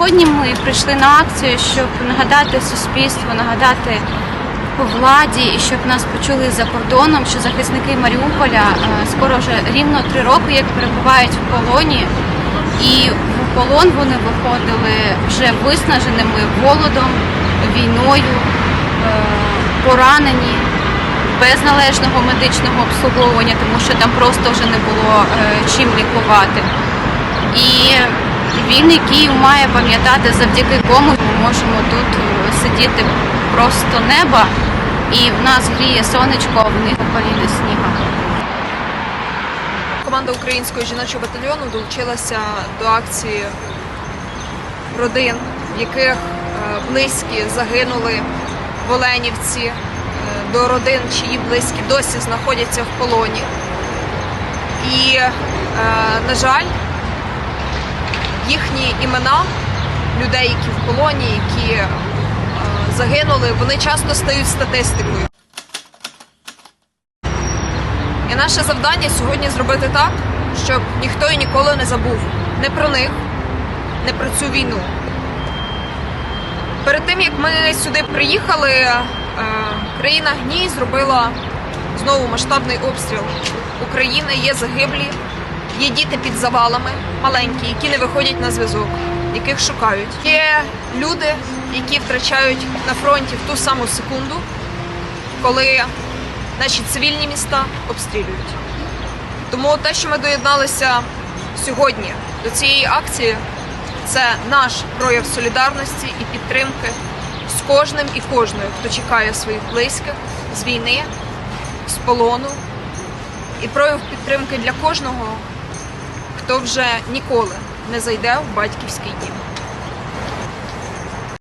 Сьогодні ми прийшли на акцію, щоб нагадати суспільству, нагадати по владі, і щоб нас почули за кордоном, що захисники Маріуполя е, скоро вже рівно три роки, як перебувають в полоні, і в полон вони виходили вже виснаженими голодом, війною, е, поранені. Без належного медичного обслуговування, тому що там просто вже не було е, чим лікувати. І він, який має пам'ятати, завдяки кому ми можемо тут е, сидіти просто неба, і в нас гріє сонечко, а в них поліне сніга. Команда українського жіночого батальйону долучилася до акції родин, в яких е, близькі загинули в Оленівці, е, до родин, чиї близькі досі знаходяться в полоні. І, на жаль, їхні імена людей, які в полоні, які е, загинули, вони часто стають статистикою. І наше завдання сьогодні зробити так, щоб ніхто і ніколи не забув не про них, не про цю війну. Перед тим як ми сюди приїхали, е, країна гній зробила знову масштабний обстріл України. Є загиблі, є діти під завалами маленькі, які не виходять на зв'язок, яких шукають. Є люди, які втрачають на фронті в ту саму секунду, коли наші цивільні міста обстрілюють. Тому те, що ми доєдналися сьогодні до цієї акції, це наш прояв солідарності і підтримки з кожним і кожною, хто чекає своїх близьких з війни, з полону, і прояв підтримки для кожного, хто вже ніколи не зайде в батьківський дім.